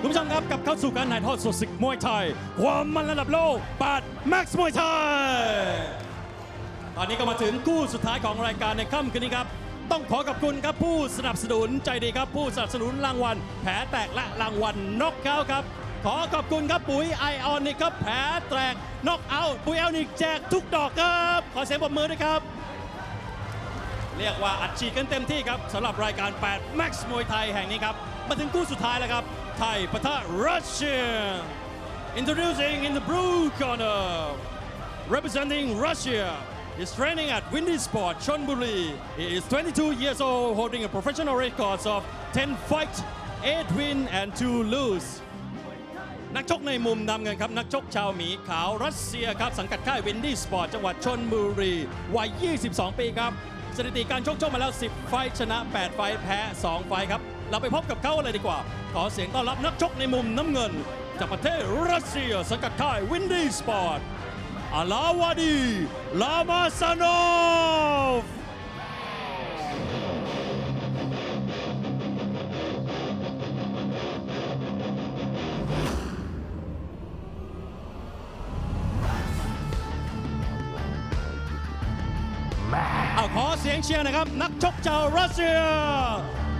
คุณผู้ชมครับกลับเข้าสู่การถ่ายทอดสดศึกมวยไทย ความมันระดับโลกปาดแม็กซ์มวยไทย ตอนนี้ก็มาถึงคู่สุดท้ายของรายการในค่ำคืนนี้ครับ ต้องขอขอบคุณครับผู้สนับสนุนใจดีครับผู้สนับสนุนรางวัล แผลแตกและรางวัลน็อกเอาท์ครับ ขอขอบคุณครับปุ๋ยไอออนนี่ครับแผลแตกน็อกเอาท์ปุ๋ยไอออนิกแจกทุกดอกครับ ขอเสียงปรบมือด้วยครับเรียกว่าอัดฉีดกันเต็มที่ครับสำหรับรายการ 8 Max มวยไทยแห่งนี้ครับ มาถึงคู่สุดท้ายแล้วครับ ไทยปะทะรัสเซีย Introducing in the blue corner representing Russia is training at Windy Sport Chonburi he is 22 years old holding a professional record of 10 fights 8 win and 2 lose นักชกในมุมนำเงินครับ นักชกชาวหมีขาวรัสเซียครับ สังกัดค่ายวินดี้สปอร์ตจังหวัดชนบุรี วัย 22 ปีครับ สถิติการชกชกมาแล้ว 10 ไฟชนะ 8 ไฟแพ้ 2 ไฟครับ เราไปพบกับเขาเลยดีกว่า ขอเสียงต้อนรับนักชกในมุมน้ำเงิน จากประเทศรัสเซียสังกัดค่ายวินดี้สปอร์ตอาลาวาดีลามาซานอฟเอาขอเสียงเชียร์นะครับ นักชกชาวรัสเซีย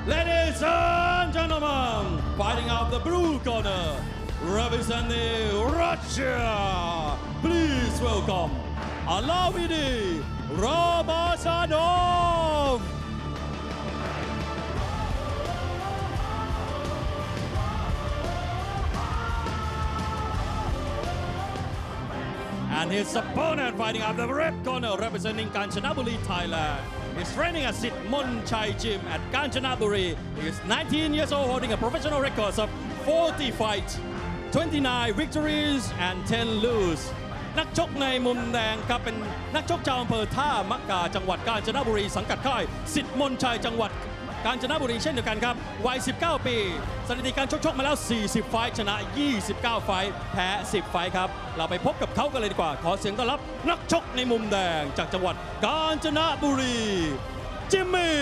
Ladies and gentlemen fighting out the blue corner representing Russia please welcome Alavidi Ramazanov And his opponent fighting out the red corner representing Kanchanaburi, Thailand. Is training at Sit Mon Chai Gym at Kanchanaburi. He is 19 years old holding a professional record of 40 fights, 29 victories and 10 lose นักชกในมุมแดงครับเป็นนักชกชาวอำเภอท่ามะกาจังหวัดกาญจนบุรีสังกัดค่ายสิทธิ์มนชัยจังหวัด กาญจนบุรีเช่นเดียวกันครับ วัย 19 ปี สถิติการชกชกมาแล้ว 40 ไฟท์ชนะ 29 ไฟท์แพ้ 10 ไฟท์ครับ เราไปพบกับเขากันเลยดีกว่า ขอเสียงต้อนรับนักชกในมุมแดงจากจังหวัดกาญจนบุรี จิมมี่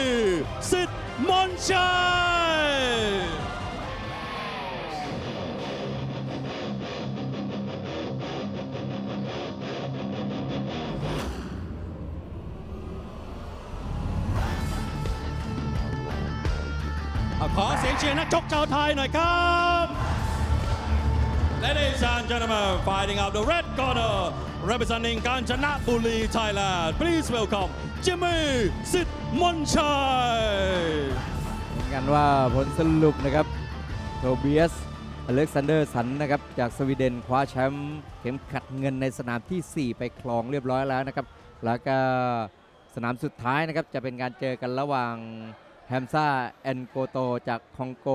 สิทธิ์มนชัย เอาขอเสียงเชียร์นักชกชาวไทยหน่อยครับ Ladies and gentlemen fighting out the red corner representing Kanchanaburi Thailand please welcome Jimmy สิทธิ์มนชัยเหมือนกันว่าผลสรุปนะครับโทเบียสอเล็กซานเดอร์สันนะครับจากสวีเดนคว้าแชมป์เข็มขัดเงินในสนามทีสี่4 ไปครองเรียบร้อยแล้วนะครับ แล้วก็สนามสุดท้ายนะครับจะเป็นการเจอกันระหว่าง แฮมซ่าแอนโกโตจากคองโก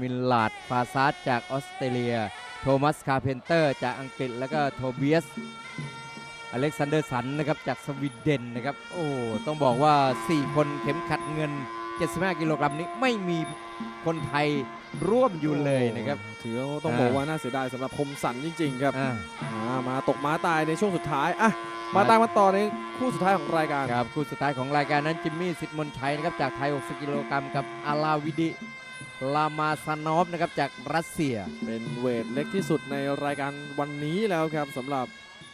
มิลลาดฟาซาดจากออสเตรเลีย โทมัสคาร์เพนเตอร์จากอังกฤษ แล้วก็โทเบียส อเล็กซานเดอร์สันนะครับจากสวีเดนนะครับ โอ้ ต้องบอกว่า 4 คนเข็มขัดเงิน 75 กิโลกรัมนี้ไม่มีคนไทยร่วมอยู่เลยนะครับ ถือว่าต้องอ่าบอกว่าน่าเสียดายสำหรับคมสันจริง ๆ ครับอ่าอ่ามาตกม้าตายในช่วงสุดท้ายอะ มาตายมาต่อในคู่สุดท้ายของรายการครับคู่สุดท้ายของรายการนั้นจิมมี่สิทธิ์มนชัยนะครับจากไทย 60 กิโลกรัมกับอาลาวิดิลามาซานอฟนะครับจากรัสเซีย เป็นเวทเล็กที่สุดในรายการวันนี้แล้วครับสำหรับ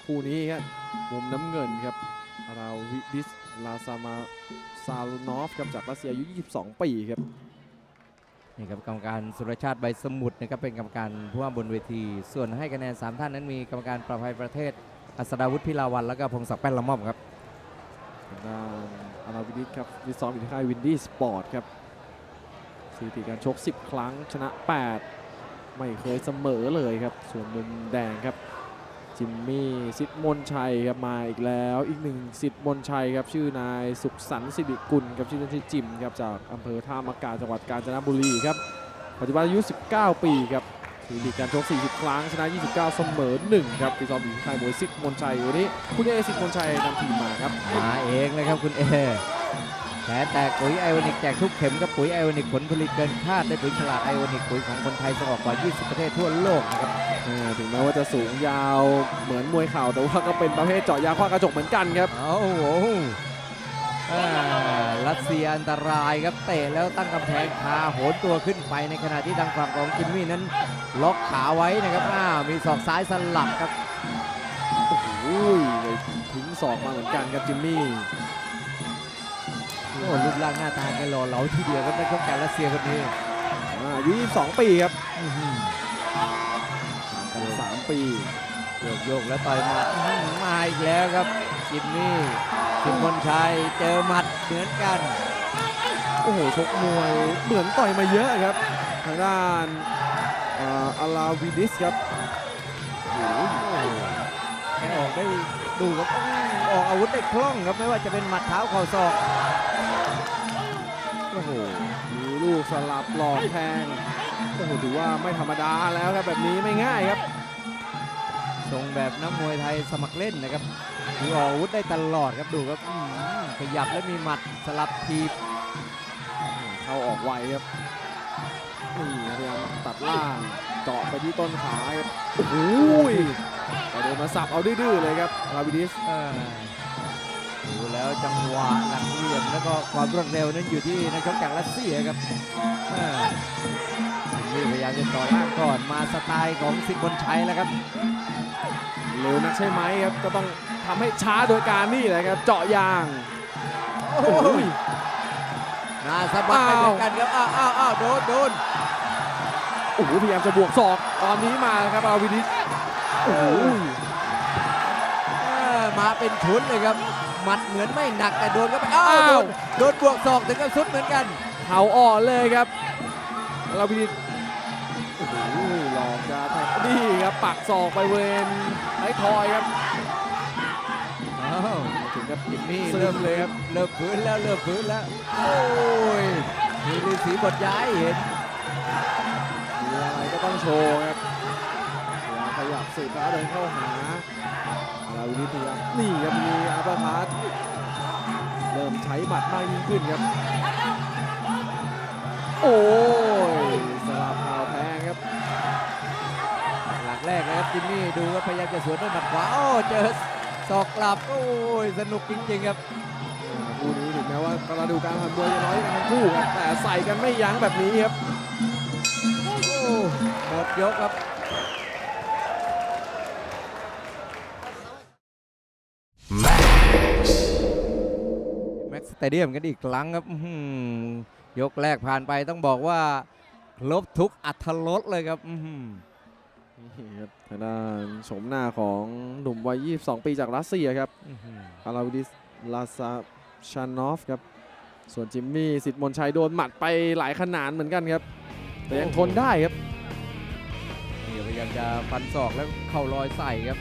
คู่นี้ครับมุมน้ำเงินครับราวิดิสลาซามาซาลูนอฟครับจากรัสเซียอายุ 22 ปีครับนี่ครับกรรมการสุรชาติใบสมุทรนะครับเป็นกรรมการผู้ว่าบนเวที ส่วนให้คะแนน 3 ท่านนั้นมีกรรมการประภัยประเทศ อัศดาวุฒิพิลาวันแล้วก็พงศักดิ์แป้นละม่อมครับทางด้านอาราวิดิสครับวิซ้อมอยู่ที่ค่ายวินดี้สปอร์ตครับสถิติการชก 10 ครั้งชนะ 8 ไม่เคยเสมอเลยครับ ส่วนมุมแดงครับ จิมมี่สิทธิ์มนชัยครับมาอีกแล้วอีกหนึ่งสิทธิ์มนชัยครับชื่อนายสุขสันต์สิริกุลครับชื่อเล่นชื่อจิมครับจากอำเภอท่ามะกาจังหวัดกาญจนบุรีครับปัจจุบันอายุ 19 ปีครับ สถิติการชก 40 ครั้ง ชนะ 29 เสมอ 1 ครับปีซ้อมอยู่ที่ค่ายมวยสิทธิ์มนชัยวันนี้คุณเอสิทธิ์มนชัยนำทีมมาครับ มาเองเลยครับคุณเอแผลแตกปุ๋ยไอโอนิกแจกทุกเข็มกับปุ๋ยไอโอนิกผลผลิตเกินคาดได้ปุ๋ยฉลาดไอโอนิกปุ๋ยของคนไทยส่งออกกว่า 20 ประเทศทั่วโลกนะครับอ่าถึงแม้ว่าจะสูงยาวเหมือนมวยเข่าแต่ว่าก็เป็นประเภทเจาะยางคว้างกระจกเหมือนกันครับโอ้โหอ่า รัสเซียอันตรายครับเตะแล้วตั้งกำแพงคาโหนตัวขึ้นไปในขณะที่ทางฝั่งของจิมมี่นั้น ล็อกขาไว้นะครับอ้าวมีศอกซ้ายสลับครับโอ้โหเลยทิ้งศอกมาเหมือนกันครับจิมมี่โอ้รูปร่างหน้าตาแกหล่อเหลาทีเดียวครับนักชกจากรัสเซียคนนี้อ่าอายุ 22 ปีครับอื้อหือกัน3ปีโยกโยกแล้วต่อยหมัดอื้อหือมาอีกแล้วครับจิมมี่ สิมพลชัยเจอหมัดเหมือนกัน โอ้โหชกมวยเหมือนต่อยมาเยอะครับ ทางด้านอาอาลาวิดิสครับโอ้โหแกออกได้ดูครับออออกอาวุธได้คล่องครับไม่ว่าจะเป็นหมัดเท้าเข่าศอกโอ้โหมีลูกสลับหลอกแทงโอ้โหถือว่าไม่ธรรมดาแล้วครับแบบนี้ไม่ง่ายครับ ทรงแบบนักมวยไทยสมัครเล่นนะครับคือออกอาวุธได้ตลอดครับดูครับอื้อหือขยับแล้วมีหมัดสลับทีบเข้าออกไวครับนี่พยายามตัดล่างเจาะไปที่ต้นขาครับโอ้โหแต่เดินมาสับเอาดื้อๆเลยครับลาวิดิสเออดูแล้วจังหวะหลักเหลี่ยมแล้วก็ความรวดเร็วนั้นอยู่ที่นักชกจากรัสเซียครับเออนี่พยายามจะต่อล่างก่อนมาสไตล์ของสิทธิ์บนชัยแล้วครับ เร็วนักใช่ไหมครับก็ต้องทำให้ช้าโดยการนี่แหละครับเจาะยางโอ้โหหนาสะบัดไปเหมือนกันครับอ้าวอ้าวอ้าวโดนโดนโอ้โหพยายามจะบวกศอกตอนนี้มาครับลาวิดิสโอ้โหเออมาเป็นชุดเลยครับหมัดเหมือนไม่หนักแต่โดนก็ไปอ้าวโดนโดนบวกศอกถึงกับสุดเหมือนกันเข่าอ่อนเลยครับลาวิดิส นี่ครับปักศอกไปเวนไอ้ทอยครับอ้าวถึงกับจิมมี่ซึเริ่มมเลยครับเริ่มฟื้นแล้วเริ่มฟื้นแล้ว โอ้ยมีฤาษีบทย้ายเห็นมีอะไรก็ต้องโชว์ครับพยายามขยับสืบแล้วเดินเข้าหาลาวิดิสพยายามนี่ครับมีอัปเปอร์คัตเริ่มใช้หมัดมากยิ่งขึ้นครับ โอ้ย แรกนะครับจิมมี่ดูว่าพยายามจะสวนด้วยหมัดขวา โอ้ เจอศอกกลับ โอ้ย สนุกจริงๆครับคู่นี้ถึงแม้ว่ากระดูกการผ่านมวยจะน้อยกันทั้งคู่ครับแต่ใส่กันไม่ยั้งแบบนี้ครับโอ้หมดยกครับแม็กซ์สเตเดียมกันอีกครั้งครับอื้อหือยกแรกผ่านไปต้องบอกว่า ครบทุกอัธรสเลยครับอื้อหือ นี่ครับทางด้านโฉมหน้าของหนุ่มวัย 22 ปีจากรัสเซียครับอื้อหืออาราวิดิสลาซาชานอฟครับ ส่วนจิมมี่สิทธิ์มนชัยโดนหมัดไปหลายขนาดเหมือนกันครับ แต่ยังทนได้ครับนี่พยายามจะฟันศอกแล้วเข้ารอยใส่ครับ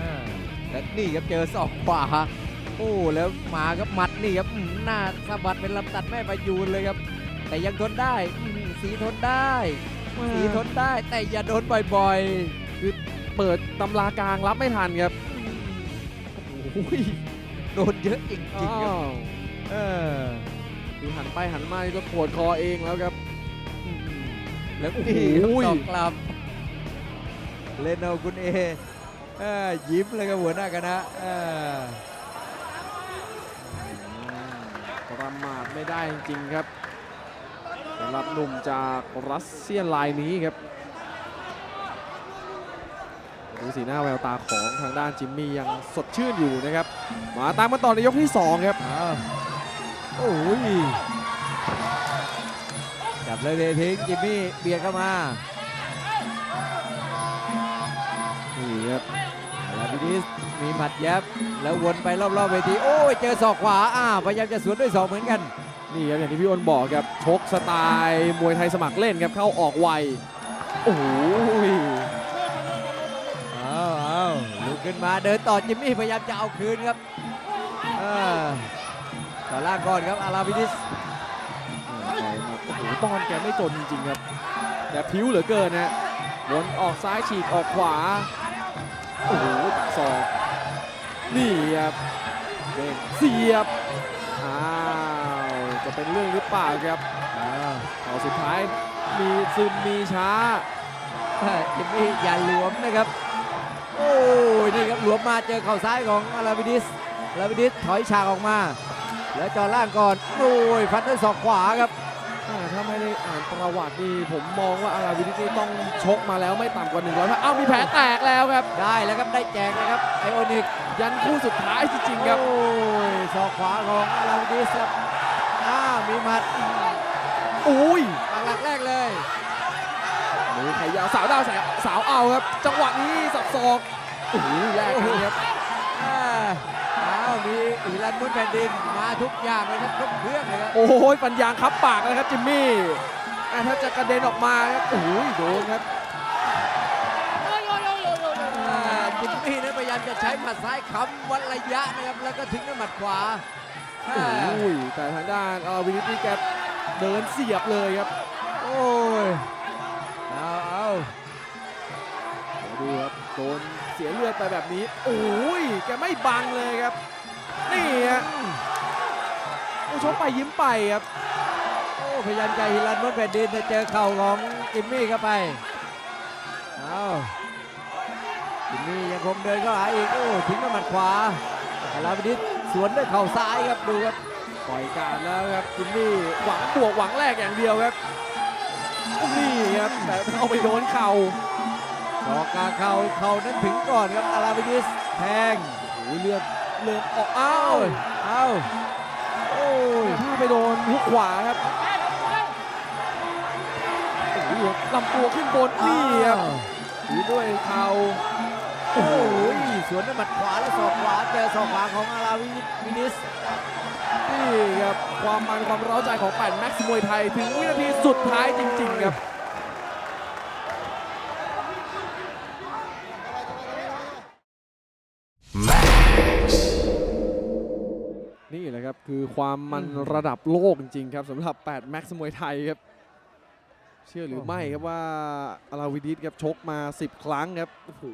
อ่าและนี่ครับเจอศอกขวาโอ้แล้วมาครับหมัดนี่ครับอื้อหือหน้าสะบัดเป็นลำตัดแม่ประยูนเลยครับ แต่ยังทนได้อื้อหือสีทนได้ สีทนได้แต่อย่าโดนบ่อยคือเปิดตำรากลางรับไม่ทันครับๆโอ้ยโดนเยอะจริงๆครับอ้าวเออคือหันไปหันมานี่ก็ปวดคอเองแล้วครับ แล้วโอ้โหนี่ครับสองกลับ เล่นเอาคุณเอเออยิ้มเลยครับหัวหน้าคณะเออประมาทไม่ได้จริงๆครับ สำหรับหนุ่มจากรัสเซียลายนี้ครับดูสีหน้าแววตาของทางด้านจิมมี่ยังสดชื่นอยู่นะครับ มาตามกันต่อในยกที่ 2 ครับอ้าวโอ้ยจับเลยเลยทิ้งจิมมี่เบียดเข้ามานี่ครับลาบิดิสมีหมัดยับแล้ววนไปรอบๆเวที โอ้ย เจอศอกขวาอ้าวพยายามจะสวนด้วยศอกเหมือนกัน นี่ครับอย่างที่พี่อ้นบอกครับชกสไตล์มวยไทยสมัครเล่นครับเข้าออกไวโอ้โหอ้าวอ้าวลุกขึ้นมาเดินต่อจิมมี่พยายามจะเอาคืนครับเออต่อล่างก่อนครับอาราบิดิสโอ้โหตอนแกไม่จนจริงๆครับแต่ผิวเหลือเกินนะวนออกซ้ายฉีกออกขวาโอ้โหตัดศอกนี่ครับเด้งเสียบอ้าวจะ เป็นเรื่องหรือเปล่าครับอ้าวเอาสุดท้ายมีซึมมีช้าจิมมี่อย่าหลวมนะครับ โอ้ยนี่ครับหลวมมาเจอเข่าซ้ายของอาราบิดิสอาราบิดิสถอยฉากออกมา แล้วจอล่างก่อนโอ้ยฟันด้วยศอกขวาครับอ่าถ้าไม่ได้อ่านประวัตินี่ผมมองว่าอาราวินิตนี่ต้องชกมาแล้วไม่ต่ำกว่า100ครั้งอ้าวมีแผลแตกแล้วครับ ได้แล้วครับได้แจกนะครับไอโอนิกยันคู่สุดท้ายจริงๆครับโอ้ยศอกขวาของอาราวิดิสครับอ้าว มีหมัดอุ้ยปักหลักแรกเลยมือไขยาวสาวดาวสาวสาวเอาครับ จังหวะนี้สับศอกโอ้โหแลกกันครับอ่าอ้าวมีอีรันมุนแผ่นดินมาทุกอย่างเลยครับครบเครื่องเลยครับโอ้โหปัญญางคับปากนะครับจิมมี่อ่าถ้าจะกระเด็นออกมาครับโอ้โหโดนครับอ่าจิมมี่นั้นพยายามจะใช้หมัดซ้ายค้ำวัดระยะนะครับแล้วก็ทิ้งด้วยหมัดขวาอ่า โอ้ยแต่ทางด้านอาราวินิตนี่แกเดินเสียบเลยครับ โอ้ยเอาเอาเดี๋ยวดูครับโดนเสียเลือดไปแบบนี้โอ้ยแกไม่บังเลยครับ นี่ฮะโอ้ชกไปยิ้มไปครับโอ้พยายามจะฮิรันมุนแผ่นดินแต่เจอเข่าของจิมมี่เข้าไปเอาจิมมี่ยังคงเดินเข้าหาอีกโอ้ทิ้งด้วยหมัดขวาอาราวิดิส สวนด้วยเข่าซ้ายครับดูครับปล่อยการแล้วครับจิมมี่หวังบวกหวังแรกอย่างเดียวครับนี่ครับแต่เอาไปโดนเข่าศอกกลางเข่าเข่านั้นถึงก่อนครับอาราวิดิสแทงโอ้ยเลือดเลือดออกอ้าเอ้าวเอ้าโอ้ยถ้าไปโดนหุกขวาครับโอ้โหลำตัวขึ้นบนนี่ครับถือด้วยเข่าโอ้ย สวนด้วยหมัดขวาแล้วศอกขวาเจอศอกขวาของอาราวิดิสนี่ครับความมันความร้าใจของแปดแม็กซ์มวยไทย ถึงวินาทีสุดท้ายจริง ๆ ครับนี่แหละครับ คือความมันระดับโลกจริง ๆ ครับสำหรับ8แม็กซ์มวยไทยครับ เชื่อหรือไม่ครับว่าอาราวิดิสครับชกมา 10 ครั้งครับโอ้โห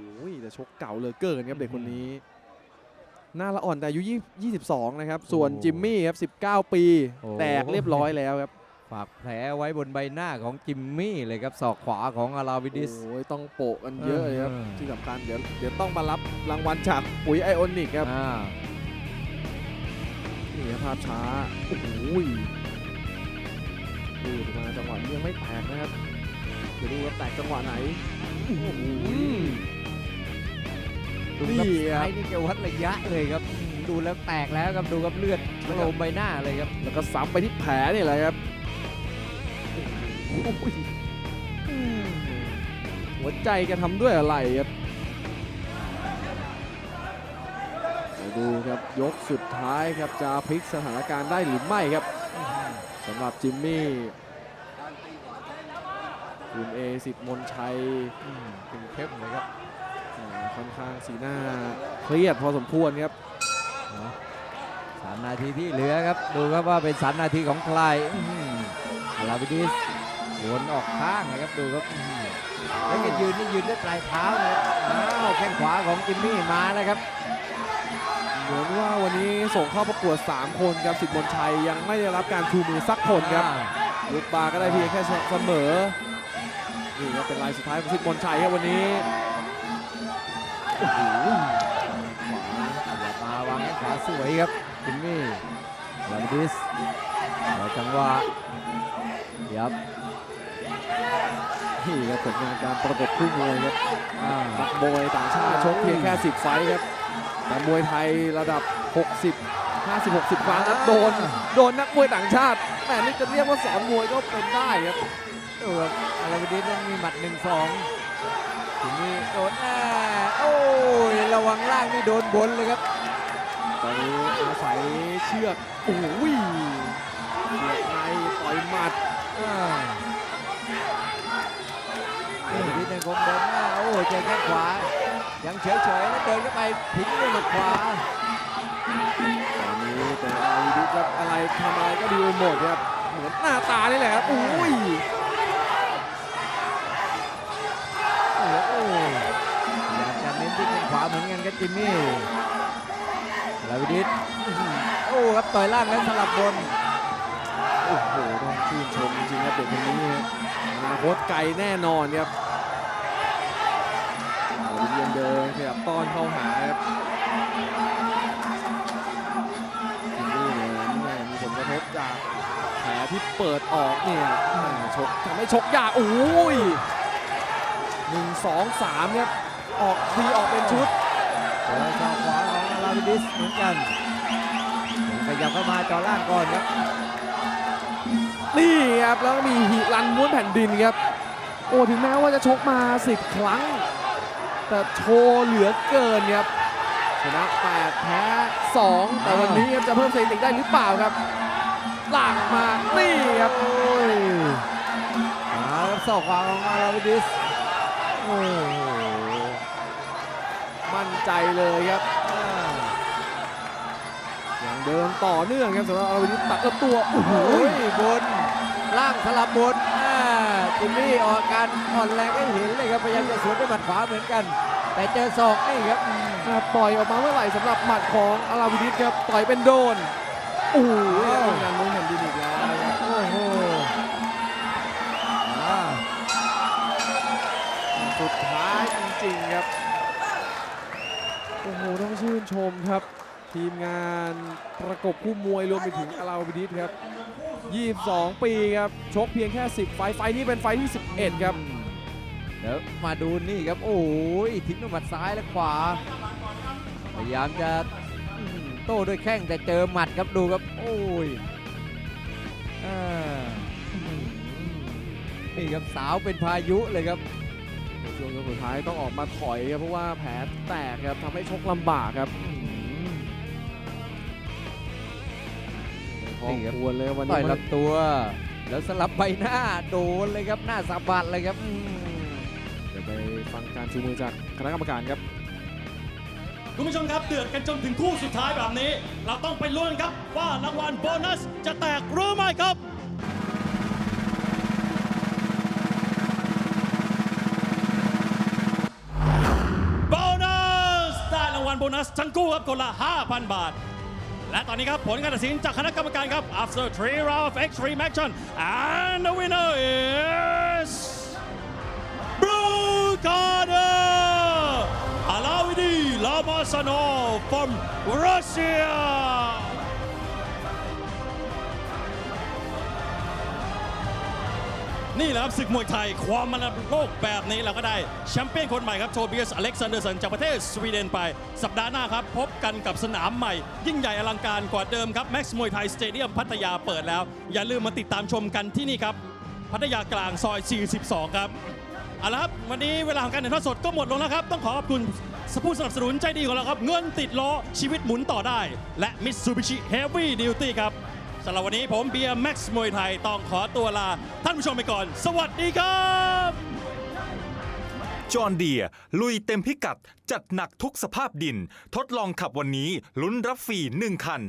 แต่ชกเก่าเหลือเกินครับเด็กคนนี้ หน้าละอ่อนแต่อายุ20 22นะครับ ส่วนจิมมี่ครับ 19 ปีแตกเรียบร้อยแล้วครับฝากแผลไว้บนใบหน้าของจิมมี่เลยครับศอกขวาของอาราวิดิส โอ้ยต้องโปะกันเยอะเลยครับ เออ ที่สำคัญเดี๋ยวเดี๋ยวต้องมารับรางวัลจากปุ๋ยไอออนิกครับ อ่า นี่ครับภาพช้า โอ้โห ดูมาจังหวะนี้ยังไม่แตกนะครับเดี๋ยวดูว่าแตกจังหวะไหนโอ้โหดูนี่ครับครับซ้ายนี่จะวัดระยะเลยครับอืมดูแล้วแตกแล้วครับดูครับเลือดโลมใบหน้าเลยครับแล้วก็ซ้ำไปที่แผลนี่แหละครับโอ้โหอืมหัวใจแกทำด้วยอะไรครับเดี๋ยวดูครับยกสุดท้ายครับจะพลิกสถานการณ์ได้หรือไม่ครับ สำหรับจิมมี่คุณเอสิทธิ์มนชัยอืมถึงเข้มเลยครับอ่าค่อนข้างสีหน้าเครียดพอสมควรครับสามนาทีที่เหลือครับ ดูครับว่าเป็นสามนาทีของใครอื้อหืออาราวิดิสวนออกข้างนะครับดูครับอื้อหือแล้วก็ยืนนี่ยืนด้วยปลายเท้าเลยครับอ้าวแข้งขวาของจิมมี่มาแล้วครับ เหมือนว่าวันนี้ส่งเข้าประกวด 3 คนครับสิทธิ์มนชัยยังไม่ได้รับการชูมือสักคนครับอ้าวลูกบาก็ได้เพียงแค่เสมอนี่ก็เป็นลายสุดท้ายของสิทธิ์มนชัยครับวันนี้โอ้โหขวาขยับมาวางแข้งขวาสวยครับจิมมี่อาราวิดิสแล้วจังหวะยับนี่ครับผลงานการประกบคู่มวยครับอ่านักมวยต่างชาติชกเพียงแค่ 10 ไฟท์ครับ แต่มวยไทยระดับ 60 50 60ครั้งครับโดน โดนนักมวยต่างชาติแหมนี่จะเรียกว่าสอนมวยก็เป็นได้ครับดูครับอาราวิดิสนั้นมีหมัดหนึ่งสองจิมมี่โดนแน่โอ้ยระวังล่างนี่โดนบนเลยครับ ตอนนี้อาศัยเชือกโอ้ยเชือกในต่อยหมัดอ่าเดี๋ยวนิดนึงคงเดินหน้าโอ้เจอแข้งขวา ยังเฉยๆแล้วเดินเข้าไปทิ้งด้วยหมัดขวาตอนนี้แต่อาวิดิครับอะไรทำอะไรก็ดีไปหมดครับเหมือนหน้าตานี่แหละครับอุ้ยโอ้โหอยากจะเน้นที่แข้งขวาเหมือนกันครับจิมมี่ลาวิดิสอื้อหือโอ้ครับต่อยล่างแล้วสลับบนโอ้โหต้องชื่นชมจริงๆครับเด็กคนนี้ครับอนาคตไกลแน่นอนครับ นขยับต้อนเข้าหาครับจิมมี่เนี่ยแหม่บจากแผลที่เปิดออกเนี่ยแหม่ชกทำให้ชกยากโอ้ยหนึ่งสองสามครับออกทีออกเป็นชุดเจอศอกขวาของลาวิดิสเหมือนกันขยับเข้ามาเจอล่างก่อนครับนี่ครับแล้วก็มีหิรันม้วนแผ่นดินครับ โอ้ถึงแม้ว่าจะชกมา 10 ครั้ง แต่โชว์เหลือเกินครับชนะ8แพ้2แต่วันนี้ครับจะเพิ่มสถิติได้หรือเปล่าครับลากมานี่ครับโอ้ยมาครับศอกขวาของลาวิดิสโอ้โหมั่นใจเลยครับอ่าอย่างเดินต่อเนื่องครับสำหรับอาราวินิตัดกับตัวโอ้โหโอ้ยบนล่างสลับบนอ่า จิมมี่ออกอาการอ่อนแรงให้เห็นเลยครับพยายามจะสวนด้วยหมัดขวาเหมือนกัน แต่เจอศอกนี่ครับอืมอ่าปล่อยออกมาเมื่อไหร่สำหรับหมัดของอาราวินิครับต่อยเป็นโดนโอ้โหงานนู้นแผ่นดินอีกแล้วครับโอ้โหอ่าสุดท้ายจริงๆครับโอ้โหต้องชื่นชมครับ ทีมงานประกบคู่มวยรวมไปถึงอาราวินิตครับ 22 ปีครับ ชกเพียงแค่ 10 ไฟท์ไฟท์นี้เป็นไฟท์ที่ 11 ครับ เดี๋ยวมาดูนี่ครับ โอ้ยทิ้งด้วยหมัดซ้ายและขวา พยายามจะอืมโต้ด้วยแข้งแต่เจอหมัดครับดูครับ โอ้ยอ่าอืมนี่ครับสาวเป็นพายุเลยครับช่วงยกสุดท้ายต้องออกมาถอยครับเพราะว่าแผลแตกครับทำให้ชกลำบากครับ นี่ครับควรเลยวันต่อยนี้ลำตัว แล้วสลับใบหน้าโดนเลยครับหน้าสะบัดเลยครับอืมเดี๋ยวไปฟังการชูมือจากคณะกรรมการครับคุณผู้ชมครับเดือดกันจนถึงคู่สุดท้ายแบบนี้ เราต้องไปลุ้นครับว่ารางวัลโบนัสจะแตกหรือไม่ครับโบนัสได้รางวัลโบนัสทั้งคู่ครับคนละ 5,000 บาท และตอนนี้ครับ ผลการตัดสินจากคณะกรรมการครับ after three round of extreme action and the winner is Blue Corner Alavidi Lamasanov from Russia นี่แหละครับศึกมวยไทย ความมันโลกแบบนี้เราก็ได้แชมเปี้ยนคนใหม่ครับโทเบียสอเล็กซานเดอร์สันจากประเทศสวีเดนไป สัปดาห์หน้าครับ พบกันกับสนามใหม่ ยิ่งใหญ่อลังการกว่าเดิมครับแม็กซ์มวยไทยสเตเดียมพัทยาเปิดแล้ว อย่าลืมมาติดตามชมกันที่นี่ครับ พัทยากลางซอย 42 ครับเอาละครับวันนี้เวลาของการถ่ายทอดสดก็หมดลงแล้วครับ ต้องขอขอบคุณผู้สนับสนุนใจดีของเราครับ เงินติดล้อชีวิตหมุนต่อได้ และ Mitsubishi Heavy Duty ครับ สำหรับวันนี้ผมเบียร์แม็กซ์มวยไทยต้องขอตัวลา ท่านผู้ชมไปก่อน สวัสดีครับ จอห์นเดียลุยเต็มพิกัด จัดหนักทุกสภาพดิน ทดลองขับวันนี้ลุ้นรับฟรี1คัน